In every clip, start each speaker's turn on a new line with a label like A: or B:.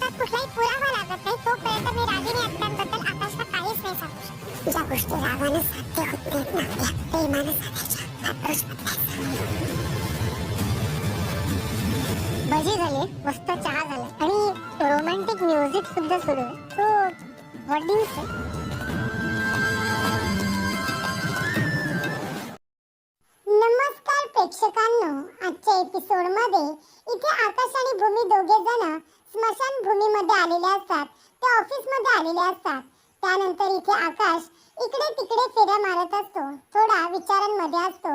A: माझा कुठलाही पुरावा लागत नाही. तोपर्यंत मी रागिणी आत्यांबद्दल आकाशला काहीच नाही सांगू शकत. ज्या गोष्टी रागानं साध्य होत नाहीत ना त्या प्रेमानं साधायच्या अप्रोच भजी झाले मस्त चहा झाला. आणि रोमॅन्टिक म्युझिक सुद्धा सुरू आहे. सो व्हॉट डू से नमस्कार प्रेक्षकांनो. आजच्या एपिसोडमध्ये इथे आकाश आणि भूमी दोघे जण स्मशान भूमीमध्ये आलेले असतात. ते ऑफिसमध्ये आलेले असतात. त्यानंतर इथे आकाश इकडे तिकडे फेऱ्या मारत असतो. थोडा विचारांमध्ये असतो.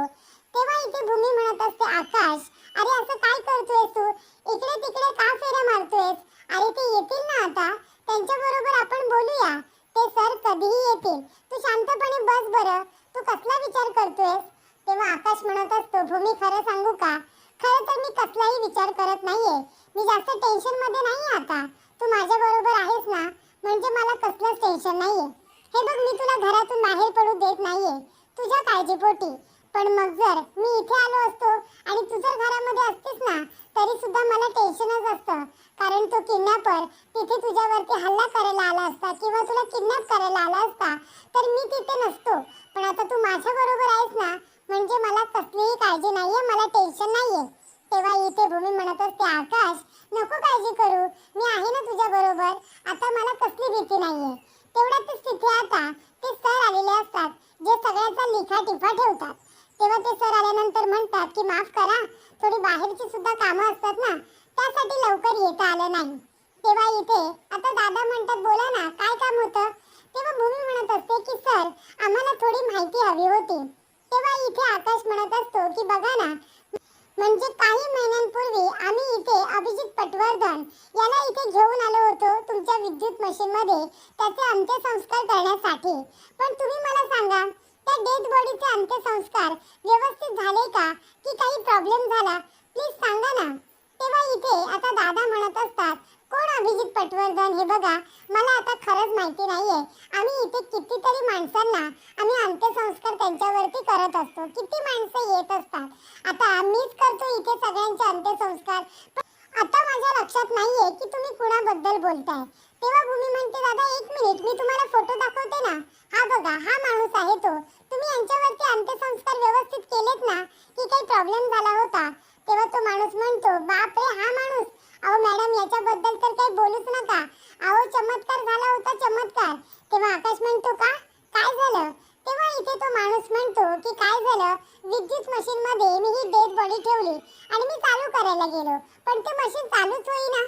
A: तेव्हा इथे भूमी म्हणत असते आकाश अरे असं काय करतोयस तू? इकडे तिकडे का फेऱ्या मारतोयस? अरे ते येतील ना आता? त्यांच्या बरोबर आपण बोलूया. ते सर कधीही येतील. तू शांतपणे बस बरं. तू कसला विचार करतोयस? तेव्हा आकाश म्हणत असतो भूमी खरं सांगू का? खरं तर मी कसलाही विचार करत नाहीये. मी जास्त टेन्शनमध्ये नाही आता. तू माझ्या बरोबर आहेस ना म्हणजे मला कसलंच टेन्शन नाहीये. हे बघ मी तुला घरातून बाहेर पडू देत नाहीये. तुझ्या काळजीपोटी. पण मग जर मी इथे आलो असतो आणि तू जर घरामध्ये असतेस ना तरी सुद्धा मला टेन्शनच असतं. कारण तो किडनॅपर तिथे तुझ्यावरती हल्ला करायला आला असता किंवा तुला किडनॅप करायला आला असता तर मी तिथे नसतो. पण आता तू माझ्या बरोबर आहेस ना म्हणजे मला कसलीही काळजी नाहीये मला टेन्शन नाहीये. तेव्हा इथे भूमी म्हणत असते आकाश नको काळजी करू. मी आहे ना तुझ्या बरोबर. आता मला कसली भीती नाहीये. तेवढ्यातच तिथे आता ते सर आलेले असतात जे सगळ्याचा लिखा टिफा ठेवतात. तेव्हा ते सर आल्यानंतर म्हणतात की माफ करा थोडी बाहेरची सुद्धा कामं असतात ना त्यासाठी लवकर येता आलं नाही. तेव्हा इथे आता दादा म्हणतात बोला ना काय काम होतं? तेव्हा भूमी म्हणत असते की सर आम्हाला थोडी माहिती हवी होती. तेव्हा इथे आकाश म्हणत असतो की बघा ना म्हणजे काही महिन्यांपूर्वी आम्ही इथे अभिजित पटवर्धन याला इथे घेऊन आलो होतो तुमच्या विद्युत मशीन मध्ये त्याचे अंत्यसंस्कार करण्यासाठी. पण तुम्ही मला सांगा त्या डेथ बॉडीचे अंत्यसंस्कार व्यवस्थित झाले का? की काही प्रॉब्लेम झाला? प्लीज सांगा ना. तेव्हा इथे आता दादा म्हणत असतात कोण अभिजित पटवर्धन? हे बघा मला आता खरंच माहिती नाहीये. आम्ही इथे कितीतरी माणसांना आम्ही अंत्यसंस्कार त्यांच्यावरती करत असतो. किती माणसं येत असतात. आता मीच करतो इथे सगळ्यांचे अंत्यसंस्कार. आता माझ्या लक्षात नाहीये की तुम्ही कुणाबद्दल बोलताय. तेव्हा भूमी म्हणते दादा एक मिनिट मी तुम्हाला फोटो दाखवते ना. हा बघा हा माणूस आहे तो. तुम्ही यांच्यावरती अंत्यसंस्कार व्यवस्थित केलेत ना? की काही प्रॉब्लेम झाला होता? तेव्हा तो माणूस म्हणतो बापरे हा माणूस. अहो मॅडम याच्याबद्दल तर काही बोलूच नका. अहो चमत्कार झाला होता चमत्कार. तेव्हा आकाश म्हणतो का? काय झालं? तेव्हा इथे तो माणूस म्हणतो की काय झालं? विद्युत मशीन मध्ये मी ही डेड बॉडी ठेवली आणि मी चालू करायला गेलो. पण ते मशीन चालूच होईना.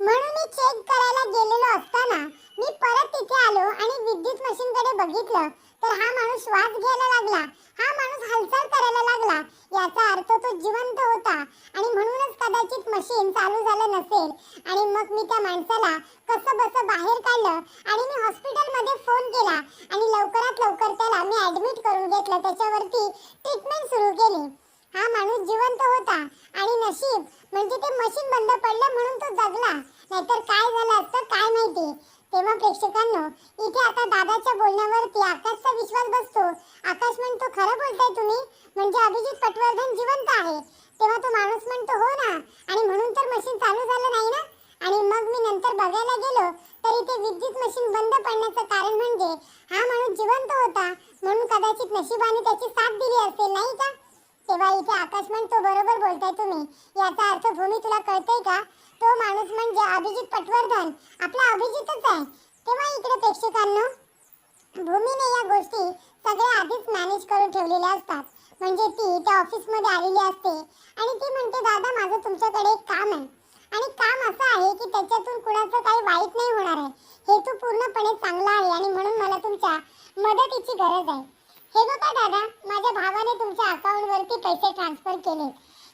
A: म्हणून मी चेक करायला गेलेलो असताना मी परत तिथे आलो आणि विद्युत मशीन कडे बघितलं. तर हा माणूस श्वास घ्यायला लागला. हा माणूस हालचाल करायला लागला. याचा अर्थ तो जिवंत होता आणि म्हणूनच कदाचित मशीन चालू झालं नसेल. आणि मग मी त्या माणसाला कसं बसं बाहेर काढलं आणि मी हॉस्पिटलमध्ये फोन केला आणि लवकरात लवकर त्याला मी ॲडमिट करून घेतलं. त्याच्यावरती ट्रीटमेंट सुरू केली. हा माणूस जिवंत होता आणि नशीब म्हणजे ते मशीन बंद पडलं म्हणून तो जगला. नाहीतर काय झालं असतं काय माहिती? तेव्हा प्रेक्षकांनो इथे आता दादाच्या बोलण्यावरती आकाशचा विश्वास बसतो. आकाश म्हणतो खरं बोलताय तुम्ही? म्हणजे अभिजित पटवर्धन जिवंत आहे. तेव्हा तो माणूस म्हणतो हो ना. आणि म्हणून तर मशीन चालू झालं नाही ना? आणि मग मी नंतर बघायला गेलो तर इथे विद्युत मशीन बंद पडण्याचं कारण म्हणजे हा माणूस जिवंत होता म्हणून कदाचित नशिबाने त्याची साथ दिली असेल नाही का? तेव्हा इथे आकाश म्हणतो बरोबर बोलताय तुम्ही. याचा अर्थ भूमी तुला कळतंय का? तो माणूस म्हणजे अभिजित पटवर्धन. आपला अभिजितच आहे. तेव्हा इकडे प्रेक्षकांना भूमीने या गोष्टी सगळ्या आधीच मॅनेज करून ठेवलेल्या असतात. म्हणजे ती त्या ऑफिसमध्ये आलेली असते. आणि ती म्हणते दादा माझं तुमच्याकडे एक काम आहे. आणि काम असं आहे की त्याच्यातून कुणाचं काही वाईट नाही होणार आहे. हेतू पूर्णपणे चांगला आहे आणि म्हणून मला तुमच्या मदतीची गरज आहे. हे बघा दादा माझ्या भावाने तुमच्या अकाउंटवरती पैसे ट्रान्सफर केले.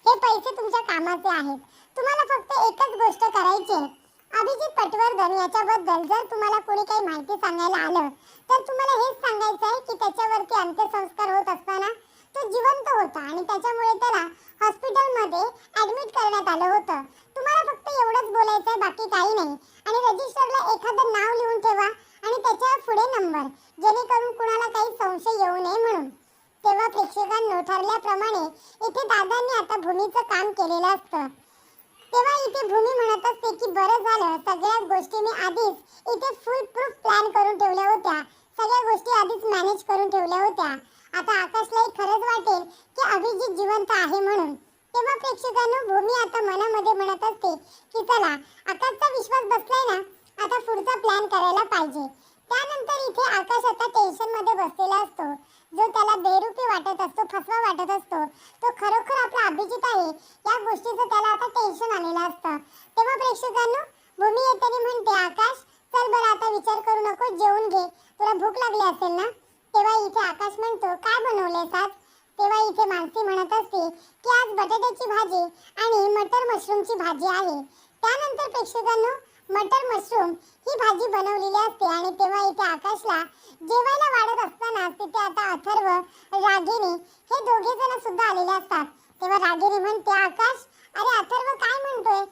A: हे पैसे तुमच्या कामाचे आहेत. तुम्हाला फक्त एकच गोष्ट करायची आहे. अभिजित पटवर्धन याच्याबद्दल जर तुम्हाला कोणी काही माहिती सांगायला आलं तर तुम्हाला हेच सांगायचं आहे की त्याच्यावरती अंत्यसंस्कार होत असताना तो जिवंत होता आणि त्याच्यामुळे त्याला हॉस्पिटलमध्ये ॲडमिट करण्यात आलं होतं. तुम्हाला फक्त एवढंच बोलायचं आहे बाकी काही नाही. आणि रजिस्टरला एखादं नाव लिहून ठेवा. आणि त्याच्या पुढे नंबर. जेणेकरून कुणाला काही संशय येऊ नये म्हणून. तेव्हा प्रेक्षकांनो ठरल्याप्रमाणे इथे दादांनी आता भूमीचं काम केलेलं असतं. तेव्हा इथे भूमी म्हणत असते की बरं झालं सगळ्या गोष्टी मी आधीच इथे फुल प्रूफ प्लॅन करून ठेवल्या होत्या. सगळ्या गोष्टी आधीच मॅनेज करून ठेवल्या होत्या. आता आकाशलाही खरंच वाटेल की अभिजित जिवंत आहे म्हणून. तेव्हा प्रेक्षकांनो भूमी आता मनामध्ये म्हणत असते की चला आकाशचा विश्वास बसलाय ना? आता पुढचा प्लॅन करायला पाहिजे. त्यानंतर इथे आकाश आता टेन्शनमध्ये बसलेला असतो. जो त्याला बेरुपी वाटत असतो फसवा वाटत असतो. तो खरोखर आपला अभिजित आहे. या गोष्टीचं त्याला आता टेन्शन आलेलं असतं. तेव्हा प्रेक्षकांनो भूमी येताना म्हणते आकाश चल बरं आता विचार करू नको जेवून घे. तुला भूक लागली असेल ना? तेव्हा इथे आकाश म्हणतो काय बनवलेस आज तेव्हा इथे मानसी म्हणत असते की आज बटाट्याची भाजी आणि मटर मशरूमची भाजी आहे. त्यानंतर प्रेक्षकांनो मटर मशरूम ही भाजी बनवलेली असते आणि तेव्हा इथे आकाशला जेवायला वाढत असताना तिथे आता अथर्व रागिनी हे दोघे जण सुद्धा आलेले असतात. तेव्हा रागिनी म्हणते आकाश अरे अथर्व काय म्हणतोय?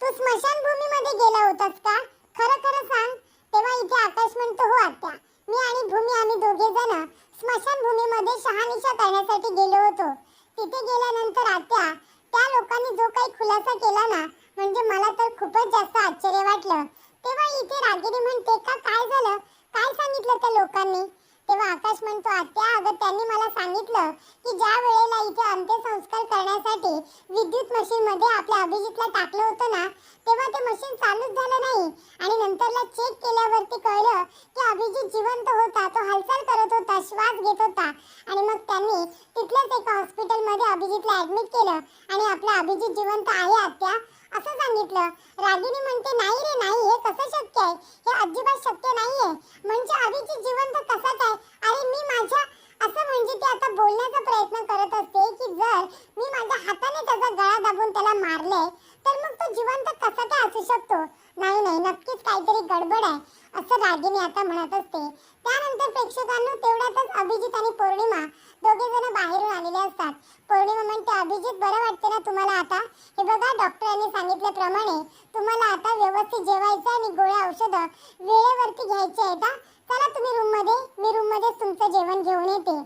A: तू स्मशानभूमीमध्ये गेला होतास का? खरं खरं सांग. तेव्हा इथे आकाश म्हणतो हो आत्या. मी आणि भूमी आम्ही दोघे जण स्मशानभूमीमध्ये शहानिशा करण्यासाठी गेलो होतो. तिथे गेल्यानंतर आत्या त्या लोकांनी जो काही खुलासा केला ना म्हणजे मला तर खूपच जास्त आश्चर्य वाटलं. तेव्हा इथे रागिनी म्हणते का काय झालं? काय सांगितलं त्या लोकांनी? तेव्हा आकाश म्हणतो आत्या अगं त्यांनी मला सांगितलं की ज्या वेळेला इथे अंत्यसंस्कार करण्यासाठी विद्युत मशीन मध्ये आपल्या अभिजितला टाकलं होतं ना तेव्हा ते मशीन चालूच झालं नाही. आणि नंतरला चेक केल्यावरती कळलं की अभिजित जिवंत होता तो हालचाल करत होता श्वास घेत होता. आणि मग त्यांनी तिथल्याच एका हॉस्पिटलमध्ये अभिजितला ऍडमिट केलं. आणि आपला अभिजित जिवंत आहे आत्या. असं सांगितलं. रागिनी म्हणते नाही रे नाही हे कसं शक्य आहे? हे अजिबात शक्य नाहीये. म्हणजे अभिजित जिवंत तसंच आहे? अरे मी माझ्या असं म्हणजे ती आता बोलण्याचा प्रयत्न करत असते की जर मी माझ्या हाताने त्याचा गळा दाबून त्याला मारले तर मग तो जिवंत कसा काय असू शकतो? नाही नाही नक्कीच काहीतरी गडबड आहे. असं रागिनी आता म्हणत असते. त्यानंतर प्रेक्षकांना तेवढ्यातच अभिजित आणि पौर्णिमा दोघे जण बाहेरून आलेले असतात. पौर्णिमा म्हणते अभिजित बरं वाटते ना तुम्हाला आता? हे बघा डॉक्टरांनी सांगितल्याप्रमाणे तुम्हाला आता व्यवस्थित जेवायचं आणि गोळ्या औषधं वेळेवरती घ्यायची आहेत का चला तुम्ही रूममध्ये मी रूममध्येच तुमचं जेवण घेऊन येते.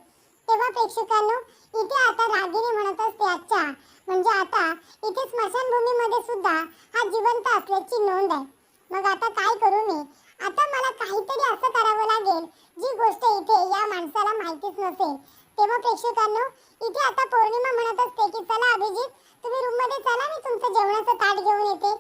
A: तेव्हा प्रेक्षकांनो इथे आता रागिनी म्हणत असते अच्छा म्हणजे आता इथे स्मशानभूमीमध्ये सुद्धा हा जिवंत असल्याची नोंद आहे. मग आता काय करू मी? आता मला काहीतरी असं करावं लागेल. जी गोष्ट इथे या माणसाला माहितीच नसेल. तेव्हा प्रेक्षकांनो इथे आता पौर्णिमा म्हणत असते की चला अभिजित तुम्ही रूममध्ये चला मी तुमचं जेवणाचं ताट घेऊन येते.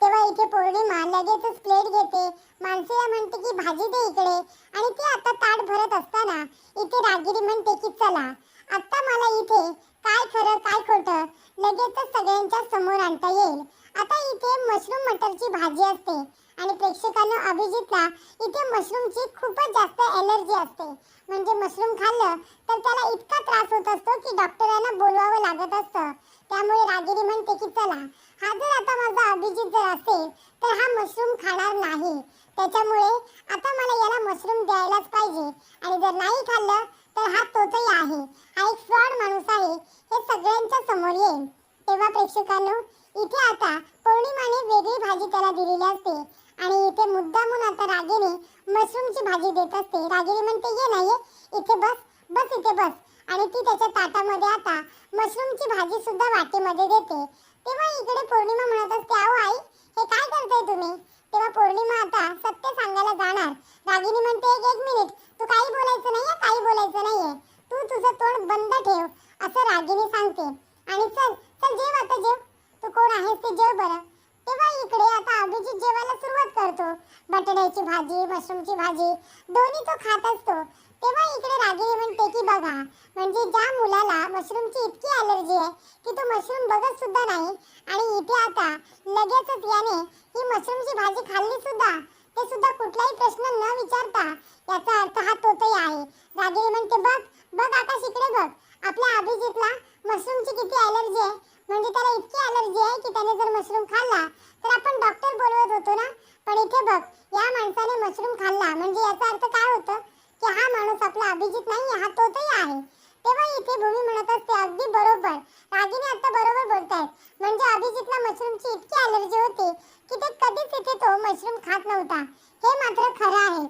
A: तेव्हा इथे पौर्णिमा लगेचच प्लेट घेते. माणसेला म्हणते की भाजी दे इकडे. आणि ती आता ताट भरत असताना इथे रागिरी म्हणते की चला आत्ता मला इथे काय खरं काय खोटं लगेचच सगळ्यांच्या समोर आणता येईल. आता इथे मशरूम मटरची भाजी असते आणि प्रेक्षकांना अभिजितला इथे मशरूमची खूपच जास्त एलर्जी असते. म्हणजे मशरूम खाल्लं तर त्याला इतका त्रास होत असतो की डॉक्टरांना बोलवावं लागत असतं. त्यामुळे रागिरी म्हणते की चला हा जर आता माझा अभिजित जर असेल तर हा मशरूम खाणार नाही. त्याच्यामुळे आता मला याला मशरूम द्यायलाच पाहिजे. आणि जर नाही खाल्लं तर हा तोचही आहे. हा एक फ्रॉड माणूस आहे. हे सगळ्यांच्या समोर येईल. तेव्हा प्रेक्षकांनो इथे आता पौर्णिमाने वेगळी भाजी त्याला दिलेली असते. आणि इथे मुद्दामून आता रागिनी मशरूमची भाजी देत असते. रागिनी म्हणते ये ना ये इथे बस बस इथे बस. आणि ती त्याच्या ताटामध्ये आता मशरूमची भाजी सुद्धा वाटीमध्ये देते. तेव्हा इकडे पौर्णिमा म्हणत असते अहो आई हे काय करताय तुम्ही तेव्हा पौर्णिमा आता सत्य सांगायला जाणार रागिनी म्हणते एक एक मिनिट तू काही बोलायचं नाहीये काही बोलायचं नाहीये तू तुझं तोंड बंद ठेव असं रागिनी सांगते आणि चल चल जेव आता जेव तू कोण आहेस ते जेव बरं तेव्हा इकडे आता अभिजित जेवायला सुरुवात करतो बटाट्याची भाजी मशरूमची भाजी दोन्ही तो खात असतो तेव्हा इकडे रागिनी म्हणते की बघा म्हणजे ज्या मुलाला मशरूमची इतकी अलर्जी आहे की तो मशरूम बघत सुद्धा नाही आणि इथे आता लगेचच याने ही मशरूमची भाजी खाल्ली सुद्धा ते सुद्धा कुठलाही प्रश्न न विचारता याचा अर्थ हा तोतही आहे रागिनी म्हणते बघ बघ आकाश इकडे बघ आपल्या अभिजितला मशरूमची किती अलर्जी आहे म्हणजे त्याला इतकी अलर्जी आहे की त्याने जर मशरूम खाल्ला तर आपण डॉक्टर बोलवत होतो ना? पण इथे बघ या माणसाने मशरूम खाल्ला. म्हणजे याचा अर्थ काय होतं? की हा माणूस आपला अभिजित नाही हा तोतही आहे. तेव्हा इथे भूमी म्हणत असते अगदी बरोबर. रागिनी आता बरोबर बोलतायत. म्हणजे अभिजितला मशरूमची इतकी अलर्जी होती की ते कधीच इथे तो मशरूम खात नव्हता. हे मात्र खरं आहे.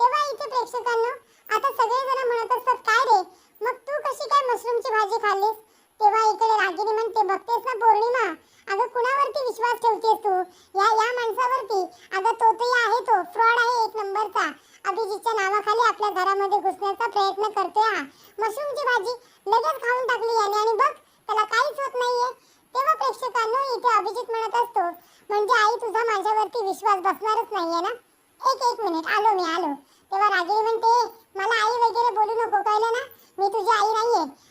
A: तेव्हा इथे प्रेक्षकांना आता सगळेजण म्हणत असतात काय रे? मग तू कशी काय मशरूमची भाजी खाल्लीस? तेव्हा इकडे रागिनी म्हणते बघतेस ना पौर्णिमा? अगं कुणावरती विश्वास ठेवतेस तू? या या माणसावरती? अगं तो तो आहे तो. फ्रॉड आहे एक नंबरचा. अभिजीतच्या नावाखाली आपल्या घरामध्ये घुसण्याचा प्रयत्न करतोय हा. मशरूमची भाजी लगेच खाऊन टाकली याने आणि बघ त्याला काहीच होत नाहीये. तेव्हा प्रेक्षकांनो इथे अभिजित म्हणत असतो म्हणजे आई तुझा माझ्यावरती विश्वास बसणारच नाहीये ना? एक एक मिनिट. आलो मी आलो. तेव्हा रागिनी म्हणते मला आई वगैरे बोलू नको कळलं ना? मी तुझी आई नाहीये.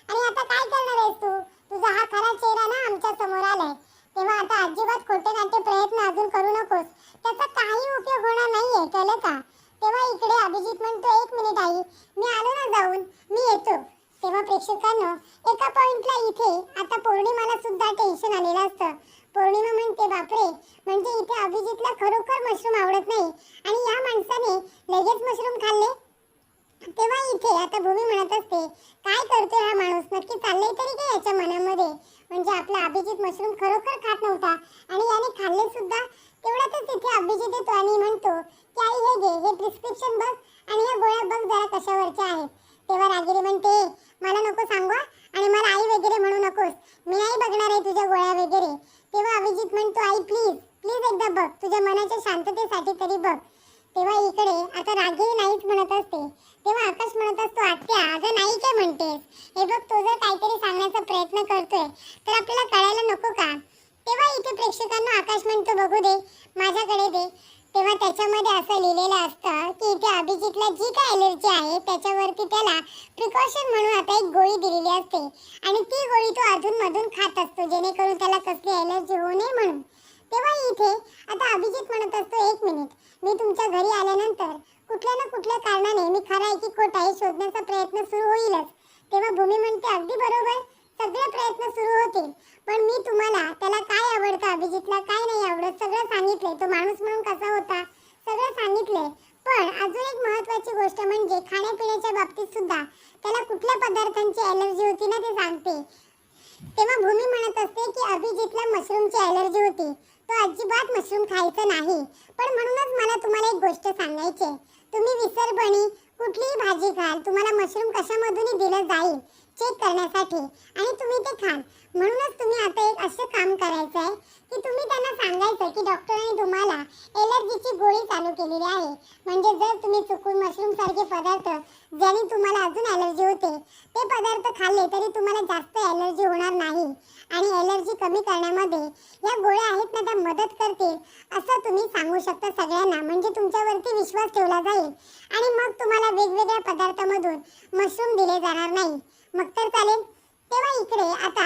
A: हा खरा चेहरा ना आमच्यासमोर आलाय. तेव्हा आता अजिबात खोटे नाटे प्रयत्न अजून करू नकोस. त्याचा काही उपयोग होणार नाहीये कळलं का? तेव्हा इकडे अभिजित म्हणतो एक मिनिट आई मी आलो ना जाऊन मी येतो. तेव्हा प्रेक्षकांनो एका पॉइंटला इथे आता पौर्णिमाला सुद्धा टेन्शन आलेलं असतं. पौर्णिमा म्हणते बापरे म्हणजे इथे अभिजितला खरोखर मशरूम आवडत नाही आणि या माणसाने लगेच मशरूम खाल्ले? तेव्हा इथे आता भूमी म्हणत असते काय करतोय हा माणूस? नक्की चाललंय तरी काय याच्या मनामध्ये? म्हणजे आपला अभिजित मशरूम खरोखर खात नव्हता. आणि याने खाल्ले सुद्धा तेवढ्यातच तिथे अभिजित येतो आणि म्हणतो की आई हे घे हे प्रिस्क्रिप्शन बघ आणि ह्या गोळ्या बघ जरा कशावरच्या आहेत. तेव्हा रागिरी म्हणते मला नको सांगू आणि मला आई वगैरे म्हणू नकोस. मी नाही बघणार आहे तुझ्या गोळ्या वगैरे. तेव्हा अभिजित म्हणतो आई प्लीज प्लीज एकदा बघ. तुझ्या मनाच्या शांततेसाठी तरी बघ. तेव्हा इकडे आता रागिरी नाहीच म्हणत असते तेव्हा आकाश म्हणत असतो आत्या अगं नाही काय म्हणतेस? हे बघ तो जर काहीतरी सांगण्याचा प्रयत्न करतोय तर आपल्याला कळायला नको का? तेव्हा इथे प्रेक्षकांना आकाश म्हणतो बघू दे माझ्याकडे दे. तेव्हा त्याच्यामध्ये असं लिहिलेलं असतं की इथे अभिजितला जी काय एलर्जी आहे त्याच्यावरती त्याला प्रिकॉशन म्हणून आता एक गोळी दिलेली असते. आणि ती गोळी तो अधूनमधून खात असतो जेणेकरून त्याला कसली एलर्जी होऊ नये म्हणून. तेव्हा इथे आता अभिजित म्हणत असतो एक मिनिट मी तुमच्या घरी आल्यानंतर कुठल्या ना कुठल्या कारणाने मी खरा आहे की खोटा आहे शोधण्याचा प्रयत्न सुरू होईलच. तेव्हा भूमी म्हणते अगदी बरोबर सगळे प्रयत्न सुरू होतील. पण मी तुम्हाला त्याला काय आवडतं? अभिजितला काय नाही आवडत? सगळं सांगितले तो माणूस म्हणून कसा होता? सगळं सांगितले पण अजून एक महत्वाची गोष्ट म्हणजे खाण्यापिण्याच्या बाबतीत सुद्धा त्याला कुठल्या पदार्थांची ॲलर्जी होती ना ते सांगते. तेव्हा भूमी म्हणत असते की अभिजितला मशरूमची ॲलर्जी होती. तो अजिबात मशरूम खायचं नाही. पण म्हणूनच मला तुम्हाला एक गोष्ट सांगायची आहे. तुम्ही विसरपणी कुठलीही भाजी खाल तुम्हाला मशरूम कशामधूनही दिलं जाईल चेक करण्यासाठी आणि तुम्ही ते खाल म्हणूनच तुम्ही आता एक असं काम करायचं आहे की तुम्ही त्यांना सांगायचं की डॉक्टरांनी तुम्हाला एलर्जीची गोळी चालू केलेली आहे. म्हणजे जर तुम्ही चुकून मशरूम सारखे पदार्थ ज्याने तुम्हाला अजून ॲलर्जी होते ते पदार्थ खाल्ले तरी तुम्हाला जास्त ॲलर्जी होणार नाही. आणि एलर्जी कमी करण्यामध्ये या गोळ्या आहेत ना त्या मदत करतील असं तुम्ही सांगू शकता सगळ्यांना. म्हणजे तुमच्यावरती विश्वास ठेवला जाईल. आणि मग तुम्हाला वेगवेगळ्या पदार्थामधून मशरूम दिले जाणार नाही. मग तर चालेल. तेव्हा इकडे आता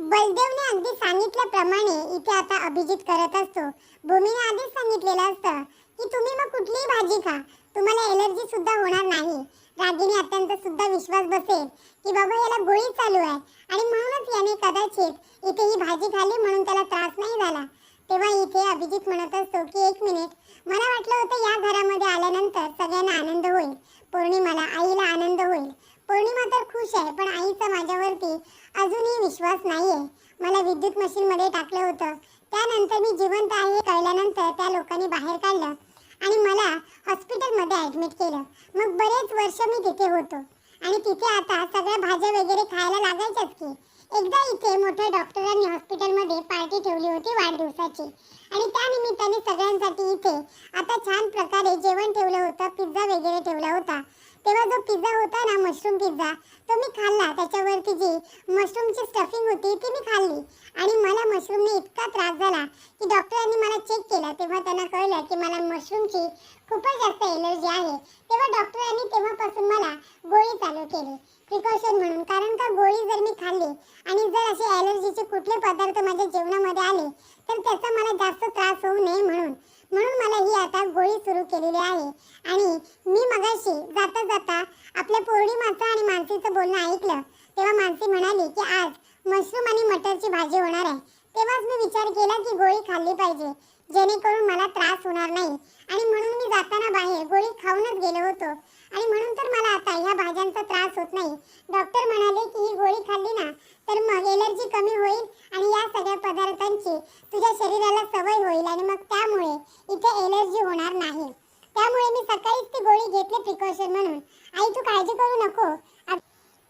A: बलदेवने अगदी सांगितल्याप्रमाणे इथे आता अभिजित करत असतो. भूमीने आधीच सांगितलेलं असतं की तुम्ही मग कुठलीही भाजी खा. तुम्हाला एलर्जी सुद्धा होणार नाही रागिनी अत्यंत सुद्धा विश्वास बसेल की बाबा याला गोळी चालू आहे आणि म्हणूनच याने कदाचित इथे ही भाजी खाल्ली म्हणून त्याला त्रास नाही झाला तेव्हा इथे अभिजित म्हणत असतो की एक मिनिट मला वाटलं होतं या घरामध्ये आल्यानंतर सगळ्यांना आनंद होईल पौर्णिमाला आईला आनंद होईल पौर्णिमा तर खुश आहे पण आईचा माझ्यावरती अजूनही विश्वास नाहीये मला विद्युत मशीनमध्ये टाकलं होतं त्यानंतर मी जिवंत आहे हे कळल्यानंतर त्या लोकांनी बाहेर काढलं आणि मला हॉस्पिटलमध्ये ॲडमिट केलं मग बरेच वर्ष मी तिथे होतो आणि तिथे आता सगळ्या भाज्या वगैरे खायला लागायच्याच की एकदा इथे मोठ्या डॉक्टरांनी हॉस्पिटलमध्ये पार्टी ठेवली होती वाढदिवसाची आणि त्या निमित्ताने सगळ्यांसाठी इथे आता छान प्रकारे जेवण ठेवलं होतं पिझ्झा वगैरे ठेवला होता. तेव्हा जो पिझ्झा होता ना मशरूम पिझ्झा तो मी खाल्ला. त्याच्यावरती जी मशरूमची स्टफिंग होती ती मी खाल्ली. आणि मला मशरूमने इतका त्रास झाला की डॉक्टरांनी मला चेक केलं. तेव्हा त्यांना कळलं की मला मशरूमची खूपच जास्त एलर्जी आहे. तेव्हा डॉक्टरांनी तेव्हापासून मला गोळी चालू केली. प्रिकॉशन म्हणून. कारण का गोळी जर मी खाल्ली आणि जर असे ॲलर्जीचे कुठले पदार्थ माझ्या जेवणामध्ये आले तर त्याचा मला जास्त त्रास होऊ नये म्हणून. म्हणून मला ही आता गोळी सुरू केलेली आहे. आणि मी मगाशी जाता जाता आपल्या पौर्णिमाचं आणि मानसीचं बोलणं ऐकलं. तेव्हा मानसी म्हणाली की आज मशरूम आणि मटरची भाजी होणार आहे. तेव्हाच मी विचार केला की गोळी खाल्ली पाहिजे. जेणेकरून मला त्रास होणार नाही. आणि म्हणून मी जाताना बाहेर गोळी खाऊनच गेलो होतो. आणि म्हणून तर मला आता ह्या भाज्यांचा त्रास होत नाही. डॉक्टर म्हणाले की ही गोळी खाल्ली ना तर मग एलर्जी कमी होईल आणि या सगळ्या पदार्थांची तुझ्या शरीराला सवय होईल आणि मग त्यामुळे इथे एलर्जी होणार नाही. त्यामुळे मी सकाळीच ती गोळी घेतली प्रिकॉशन म्हणून. आई तू काळजी करू नको.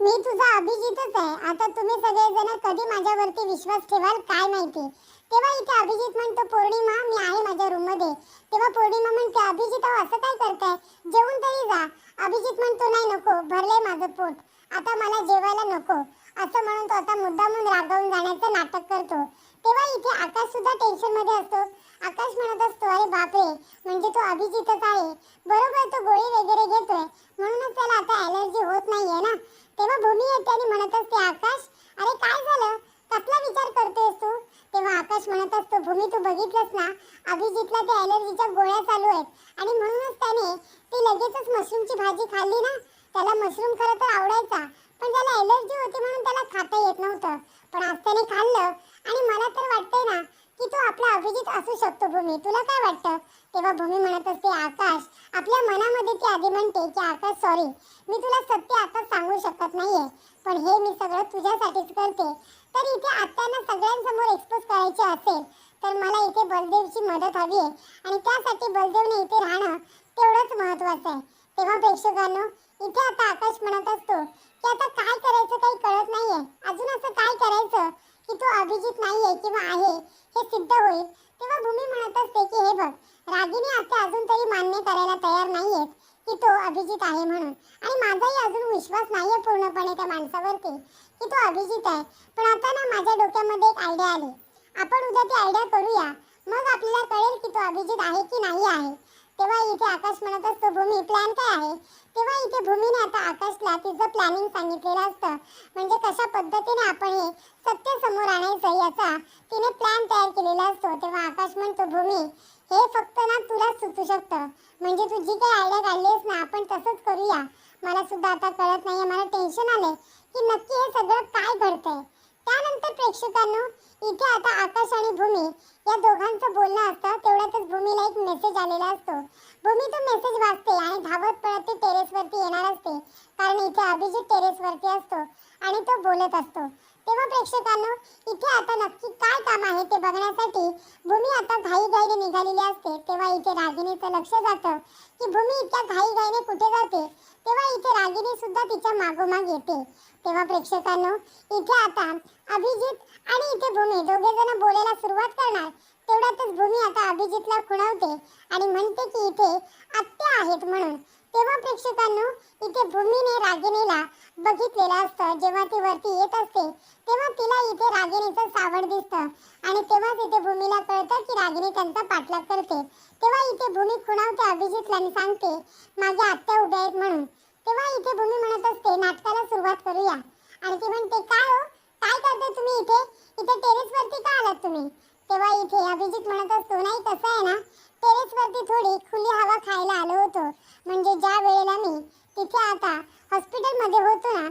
A: मी तुझा अभिजितच आहे. आता तुम्ही सगळेजण कधी माझ्यावरती विश्वास ठेवाल काय माहिती? तेव्हा इथे अभिजित म्हणतो पौर्णिमा मी आहे माझ्या रूममध्ये. तेव्हा पौर्णिमा म्हणते अभिजित अहो असं काय करताय? जेवून तरी जा. अभिजित म्हणतो नाही नको भरले माझं पोट. आता मला जेवायला नको. असं म्हणून तो आता मुद्दामून रागावून जाण्याचं नाटक करतो. तेव्हा इथे आकाश सुद्धा टेन्शनमध्ये असतो. आकाश म्हणत असतो अरे बापरे म्हणजे तो अभिजितच आहे. बरोबर तो गोळी वगैरे घेतोय. म्हणूनच त्याला आता ॲलर्जी होत नाहीये ना. तेव्हा भूमी येते आणि म्हणत असते आकाश अरे काय झालं? कसला विचार करतोयस तू? तेव्हा आकाश म्हणत असतो भूमी तू बघितलंस ना? अभिजितला त्या ॲलर्जीच्या गोळ्या चालू आहेत. आणि म्हणूनच त्याने ती लगेचच मशरूमची भाजी खाल्ली ना? त्याला मशरूम खरं तर आवडायचा पण त्याला ॲलर्जी होती म्हणून त्याला खाता येत नव्हतं. पण आज त्याने खाल्लं आणि मला तर वाटतंय ना की तो आपला अभिजित असू शकतो भूमी. तुला काय वाटतं? तेव्हा भूमी म्हणत असते आकाश आपल्या मनामध्ये ती आधी म्हणते की आकाश सॉरी मी तुला सत्य आता सांगू शकत नाहीये पण हे मी सगळं तुझ्यासाठीच करते. तर इथे आत्यांना सगळ्यांसमोर एक्सपोज करायचे असेल तर मला इथे बलदेवची मदत हवी आहे. आणि त्यासाठी बलदेवने इथे राहणं तेवढंच महत्वाचं आहे. तेव्हा प्रेक्षकांनो इथे आता आकाश म्हणत असतो की आता काय करायचं काही कळत नाहीये. अजून असं काय करायचं की तो अभिजित नाहीये किंवा आहे हे सिद्ध होईल. तेव्हा भूमी म्हणत असते की हे बघ रागिनी आता अजून तरी मान्य करायला तयार नाहीयेत की तो अभिजित आहे म्हणून. आणि माझाही अजून विश्वास नाहीये पूर्णपणे त्या माणसावरती. की तो अभिजित आहे. पण आता ना माझ्या डोक्यामध्ये एक आयडिया आली. आपण उद्या ती आयडिया करूया. मग आपल्याला कळेल की तो अभिजित आहे की नाही आहे. तेव्हा इथे आकाश म्हणत असतो भूमी प्लॅन काय आहे? तेव्हा इथे भूमीने आता आकाशला तिचं प्लॅनिंग सांगितलेलं असतं. म्हणजे कशा पद्धतीने आपण हे सत्य समोर आणायचं याचा तिने प्लॅन तयार केलेला असतो तेव्हा आकाश म्हणतो भूमी हे फक्त ना तुला सुचू शकतं. म्हणजे तू जी काही आयडिया काढलीस ना आपण तसंच करूया. मला सुद्धा आता कळत नाही मला टेन्शन आलंय की नक्की हे सगळं काय घडतंय. त्यानंतर प्रेक्षकांनो इथे आता आकाश आणि भूमी या दोघांचं बोलणं असतं. तेवढ्यातच भूमीला एक मेसेज आलेला असतो. भूमी तो मेसेज वाचते आणि धावत पळत ती टेरेसवरती येणार असते. कारण इथे अभिजित टेरेसवरती असतो आणि तो बोलत असतो. तेव्हा प्रेक्षकांनो इथे आता नक्की काय काम आहे ते बघण्यासाठी भूमी आता घाईघाईने निघालेली असते. तेव्हा इथे रागिणीचं लक्ष जातं की भूमी इतक्या घाईघाईने कुठे जाते? तेव्हा इथे रागिणी सुद्धा तिच्या मागोमाग येते. तेव्हा प्रेक्षकांनो इथे आता अभिजित आणि इथे भूमी दोघे जण बोलायला सुरुवात करणार. तेवढ्यातच भूमी आता अभिजितला खुणावते आणि म्हणते की इथे आत्या आहेत म्हणून. तेव्हा प्रेक्षकांनो इथे भूमीने रागिणीला बघितलेलं असतं. जेव्हा ती वरती येत असते तेव्हा तिला इथे रागिणीचं सावड दिसतं. आणि तेव्हाच इथे भूमीला कळतं की रागिणी त्यांचा पाठलाग करते. तेव्हा इथे भूमी खुणावते अभिजितला आणि सांगते माझ्या आत्या उभ्या आहेत म्हणून. तेव्हा इथे भूमी म्हणत असते नाटकाला सुरुवात करूया. आणि ती म्हणते काय हो? काय करते तुम्ही इथे? इथे टेरेसवरती का आलात तुम्ही? तेव्हा इथे अभिजित म्हणत असतो नाही कसं आहे ना. टेरेसवरती थोडी खुली हवा खायला आलो होतो. म्हणजे ज्या वेळेला मी तिथे आता हॉस्पिटलमध्ये होतो ना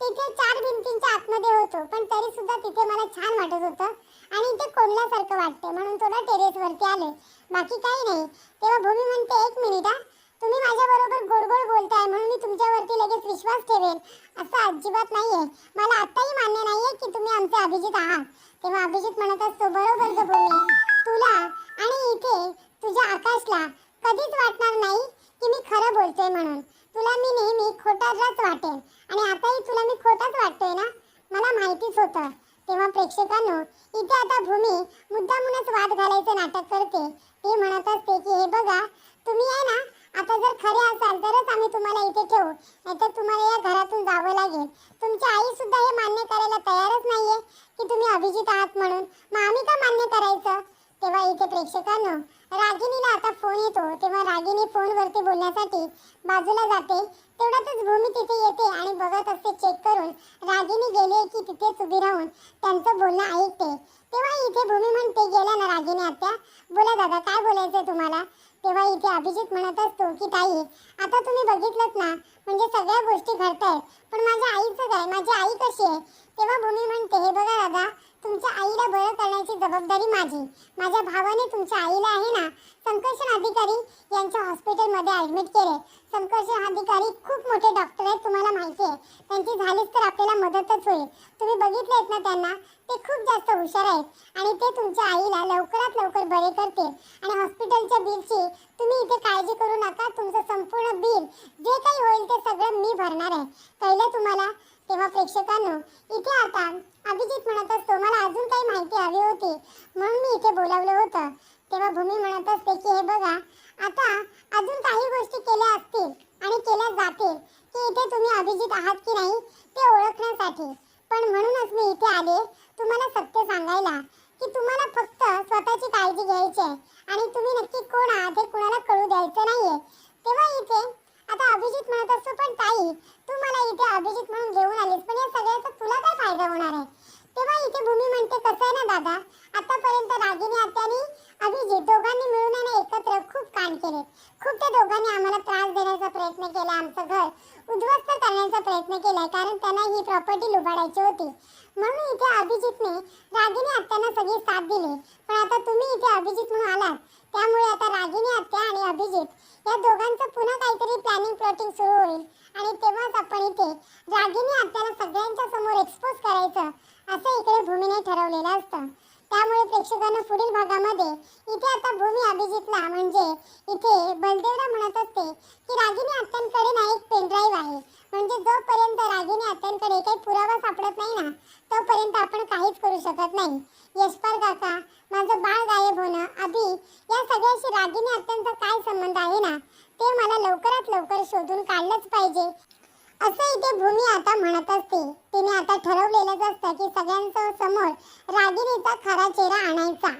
A: तिथे चार भिंतींच्या आतमध्ये होतो. पण तरी सुद्धा तिथे मला छान वाटत होतं आणि इथे कोंडल्यासारखं वाटते म्हणून थोडं टेरेसवरती आले बाकी काही नाही. तेव्हा भूमी म्हणते एक मिनिट हा. तुम्ही माझ्या बरोबर गोड गोड बोलताय. म्हणून मी तुमच्यावरती लगेच विश्वास ठेवेल असं अजिबात नाहीये. मला आताही मान्य नाहीये की तुम्ही आमचे अभिजित आहात. तेव्हा अभिजित म्हणत असतो बरोबर ग भूमी. तुला आणि इथे तुझ्या आकाशला कधीच वाटणार नाही की मी खरं बोलतोय म्हणून. तुला मी नेहमी खोटाच वाटेन. आणि आताही तुला मी खोटाच वाटतोय ना? मला माहितीच होतं. तेव्हा प्रेक्षकांनो इथे आता भूमी मुद्दामूनच वाद घालायचं नाटक करते. ते म्हणत असते की हे बघा तुम्ही आहे ना? आता जर खरे असाल तरच आम्ही तुम्हाला इथे ठेवू. नाहीतर तुम्हाला या घरातून जावं लागेल. तुमची आई सुद्धा हे मान्य करायला तयारच नाहीये की तुम्ही अभिजित आहात म्हणून. मग आम्ही का मान्य करायचं? तेव्हा इथे प्रेक्षकांनो रागिनीला आता फोन येतो तेव्हा रागिनी फोनवरती बोलण्यासाठी बाजूला जाते. तेवढ्यातच भूमी तिथे येते आणि बघत असते चेक करून रागिनी गेली की तिथेच उभी राहून त्यांचं बोलणं ऐकते. तेव्हा इथे भूमी म्हणते गेल्या ना रागिनी आत्या. बोला दादा काय बोलायचं तुम्हाला? तेव्हा इथे अभिजित म्हणत असतो की ताई आता तुम्ही बघितलंच ना म्हणजे सगळ्या गोष्टी घडतायत पण माझ्या आईचं काय माझी आई कशी आहे? तेव्हा भूमी म्हणते हे बघा दादा तुमच्या आईला बरं करण्याची जबाबदारी माझी. माझ्या भावाने तुमच्या आईला आहे ना संकर्षण अधिकारी यांच्या हॉस्पिटलमध्ये ॲडमिट केले. संकर्षण अधिकारी खूप मोठे डॉक्टर आहेत तुम्हाला माहिती आहे. त्यांची झालीच तर आपल्याला मदतच होईल. तुम्ही बघितले आहेत ना त्यांना? ते खूप जास्त हुशार आहेत आणि ते तुमच्या आईला लवकरात लवकर बरे करतील. आणि हॉस्पिटलच्या बिलची तुम्ही इथे काळजी करू नका. तुमचं संपूर्ण बिल जे काही होईल ते सगळं मी भरणार आहे. कळलं तुम्हाला? तेव्हा प्रेक्षकांनो इथे आता अभिजित म्हणत असतो मला अजून काही माहिती हवी होती. म्हणून मी इथे बोलावलं होतं. तेव्हा भूमी म्हणत असते की हे बघा आता अजून काही गोष्टी केल्या असतील आणि केल्या जातील की इथे तुम्ही अभिजित आहात की नाही ते ओळखण्यासाठी. पण म्हणूनच मी इथे आले तुम्हाला सत्य सांगायला की तुम्हाला फक्त स्वतःची काळजी घ्यायची आहे आणि तुम्ही नक्की कोण आहात हे कुणाला कळू द्यायचं नाहीये. तेव्हा इथे आता अभिजित म्हणत असतो पण ताई तू मला इथे अभिजित म्हणून घेऊन आलीस पण या सगळ्याचा तुला काय फायदा होणार आहे. तेव्हा इथे भूमी म्हणते कसं आहे ना दादा? आतापर्यंत रागिनी आत्यानी अभिजित दोघांनी मिळून आहे ना एकत्र खूप कांड केले. खूप त्या दोघांनी आम्हाला त्रास देण्याचा प्रयत्न केला आमचं घर. उद्ध्वस्त करण्याचा प्रयत्न केला कारण त्यांना ही प्रॉपर्टी लुबाडायची होती. म्हणून इथे अभिजितने रागिनी आत्यांना सगळी साथ दिली. पण आता तुम्ही इथे अभिजित म्हणून आलात. त्यामुळे आता रागिनी आत्या आणि अभिजित या दोघांचं पुन्हा काहीतरी प्लॅनिंग प्लॉटिंग सुरू होईल. आणि तेव्हाच आपण इथे रागिनी आत्याला सगळ्यांच्या समोर एक्सपोज करायचं असं इकडे भूमीने ठरवलेलं असतं. त्यामुळे प्रेक्षकांना पुढील भागामध्ये इथे आता भूमी अभिजितला म्हणजे इथे बलदेवला म्हणत असते की रागिनी आत्यांकडे ना एक पेनड्राईव्ह आहे. म्हणजे जोपर्यंत रागिनी आत्यांकडे काही पुरावा तोपर्यंत आपण काहीच करू शकत नाही. यशपाल काका माझं बाळ गायब होणं आधी या सगळ्याशी रागिनी आत्यांचा काय संबंध आहे ना? ते मला लवकरात लवकर शोधून काढलंच पाहिजे. असं इथे भूमी आता म्हणत असते. तिने आता ठरवलेलंच असतं की सगळ्यांच्या समोर रागिणीचा खरा चेहरा आणायचा.